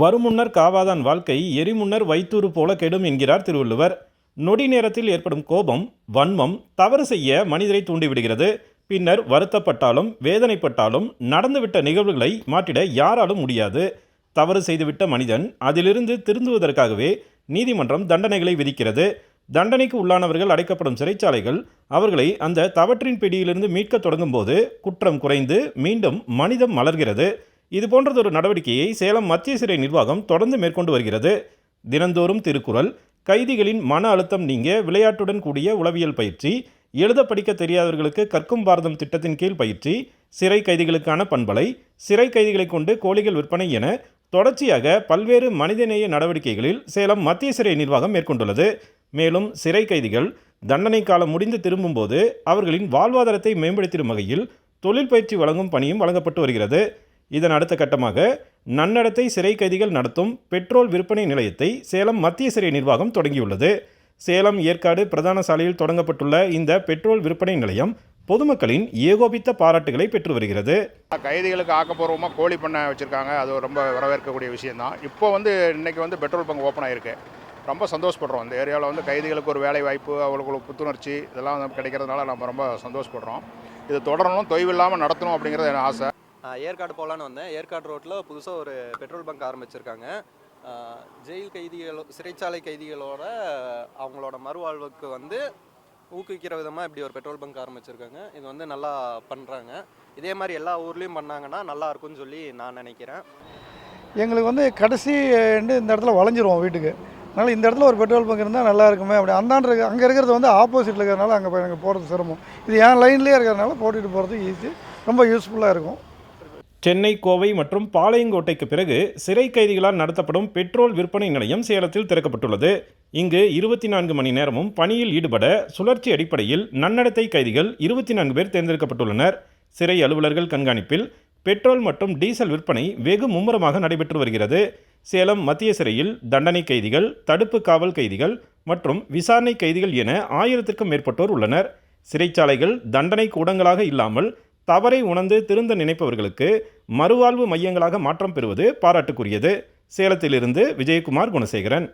வருமுன்னர் காவாதான் வாழ்க்கை எரிமுன்னர் வைத்தூறு போல கெடும் என்கிறார் திருவள்ளுவர். நொடி நேரத்தில் ஏற்படும் கோபம் வன்மம் தவறு செய்ய மனிதரை தூண்டிவிடுகிறது. பின்னர் வருத்தப்பட்டாலும் வேதனைப்பட்டாலும் நடந்துவிட்ட நிகழ்வுகளை மாற்றிட யாராலும் முடியாது. தவறு செய்துவிட்ட மனிதன் அதிலிருந்து திருந்துவதற்காகவே நீதிமன்றம் தண்டனைகளை விதிக்கிறது. தண்டனைக்கு உள்ளானவர்கள் அடைக்கப்படும் சிறைச்சாலைகள் அவர்களை அந்த தவற்றின் பிடியிலிருந்து மீட்கத் தொடங்கும்போது குற்றம் குறைந்து மீண்டும் மனிதம் மலர்கிறது. இது போன்றதொரு நடவடிக்கையை சேலம் மத்திய சிறை நிர்வாகம் தொடர்ந்து மேற்கொண்டு வருகிறது. தினந்தோறும் திருக்குறள் கைதிகளின் மன அழுத்தம் நீங்க விளையாட்டுடன் கூடிய உளவியல் பயிற்சி எழுத படிக்க தெரியாதவர்களுக்கு கற்கும் பாரதம் திட்டத்தின் கீழ் பயிற்சி சிறை கைதிகளுக்கான பண்பலை சிறை கைதிகளை கொண்டு கோழிகள் விற்பனை என தொடர்ச்சியாக பல்வேறு மனிதநேய நடவடிக்கைகளில் சேலம் மத்திய சிறை நிர்வாகம் மேற்கொண்டுள்ளது. மேலும் சிறை கைதிகள் தண்டனை காலம் முடிந்து திரும்பும்போது அவர்களின் வாழ்வாதாரத்தை மேம்படுத்தும் வகையில் தொழில் பயிற்சி வழங்கும் பணியும் வழங்கப்பட்டு வருகிறது. இதன் அடுத்த கட்டமாக நன்னடத்தை சிறை கைதிகள் நடத்தும் பெட்ரோல் விற்பனை நிலையத்தை சேலம் மத்திய சிறை நிர்வாகம் தொடங்கியுள்ளது. சேலம் ஏற்காடு பிரதான சாலையில் தொடங்கப்பட்டுள்ள இந்த பெட்ரோல் விற்பனை நிலையம் பொதுமக்களின் ஏகோபித்த பாராட்டுகளை பெற்று வருகிறது. கைதிகளுக்கு ஆக்கப்பூர்வமாக கோழி பண்ணை வச்சுருக்காங்க. அது ரொம்ப வரவேற்கக்கூடிய விஷயந்தான் இப்போ வந்து இன்றைக்கி வந்து பெட்ரோல் பங்க் ஓப்பன் ஆயிருக்கு. ரொம்ப சந்தோஷப்படுறோம். இந்த ஏரியாவில் வந்து கைதிகளுக்கு ஒரு வேலை வாய்ப்பு அவங்களுக்கு புத்துணர்ச்சி இதெல்லாம் கிடைக்கிறதுனால நம்ம ரொம்ப சந்தோஷப்படுறோம். இது தொடரணும் தொய்வில்லாமல் நடத்தணும் அப்படிங்கிறது என் ஆசை. ஏற்காடு போகலான்னு வந்தேன். ஏற்காடு ரோட்டில் புதுசாக ஒரு பெட்ரோல் பங்க் ஆரம்பிச்சிருக்காங்க. ஜெயில் கைதிகளோ சிறைச்சாலை கைதிகளோட அவங்களோட மறுவாழ்வுக்கு வந்து ஊக்குவிக்கிற விதமாக இப்படி ஒரு பெட்ரோல் பங்க் ஆரம்பிச்சிருக்காங்க. இது வந்து நல்லா பண்ணுறாங்க இதே மாதிரி எல்லா ஊர்லேயும் பண்ணாங்கன்னா நல்லா இருக்கும்னு சொல்லி நான் நினைக்கிறேன். எங்களுக்கு வந்து கடைசி இந்த இடத்துல வளைஞ்சிருவோம் வீட்டுக்கு. அதனால் இந்த இடத்துல ஒரு பெட்ரோல் பங்க் இருந்தால் நல்லா இருக்குமே. அப்படி அந்தாண்ட அங்கே இருக்கிறது வந்து ஆப்போசிட்டில் இருக்கிறதுனால அங்கே போய் எனக்கு போகிறது சிரமம். இது என் லைன்லேயே இருக்கிறதுனால போட்டுட்டு போகிறது ஈஸி ரொம்ப யூஸ்ஃபுல்லாக இருக்கும். சென்னை கோவை மற்றும் பாளையங்கோட்டைக்கு பிறகு சிறை கைதிகளால் நடத்தப்படும் பெட்ரோல் விற்பனை நிலையம் சேலத்தில் திறக்கப்பட்டுள்ளது. இங்கு இருபத்தி நான்கு மணி நேரமும் பணியில் ஈடுபட சுழற்சி அடிப்படையில் நன்னடத்தை கைதிகள் இருபத்தி நான்கு பேர் தேர்ந்தெடுக்கப்பட்டுள்ளனர். சிறை அலுவலர்கள் கண்காணிப்பில் பெட்ரோல் மற்றும் டீசல் விற்பனை வெகு மும்முரமாக நடைபெற்று வருகிறது. சேலம் மத்திய சிறையில் தண்டனை கைதிகள் தடுப்பு காவல் கைதிகள் மற்றும் விசாரணை கைதிகள் என ஆயிரத்திற்கும் மேற்பட்டோர் உள்ளனர். சிறைச்சாலைகள் தண்டனை கூடங்களாக இல்லாமல் தவறை உணர்ந்து திருந்த நினைப்பவர்களுக்கு மறுவாழ்வு மையங்களாக மாற்றம் பெறுவது பாராட்டுக்குரியது. சேலத்திலிருந்து விஜயகுமார் குணசேகரன்.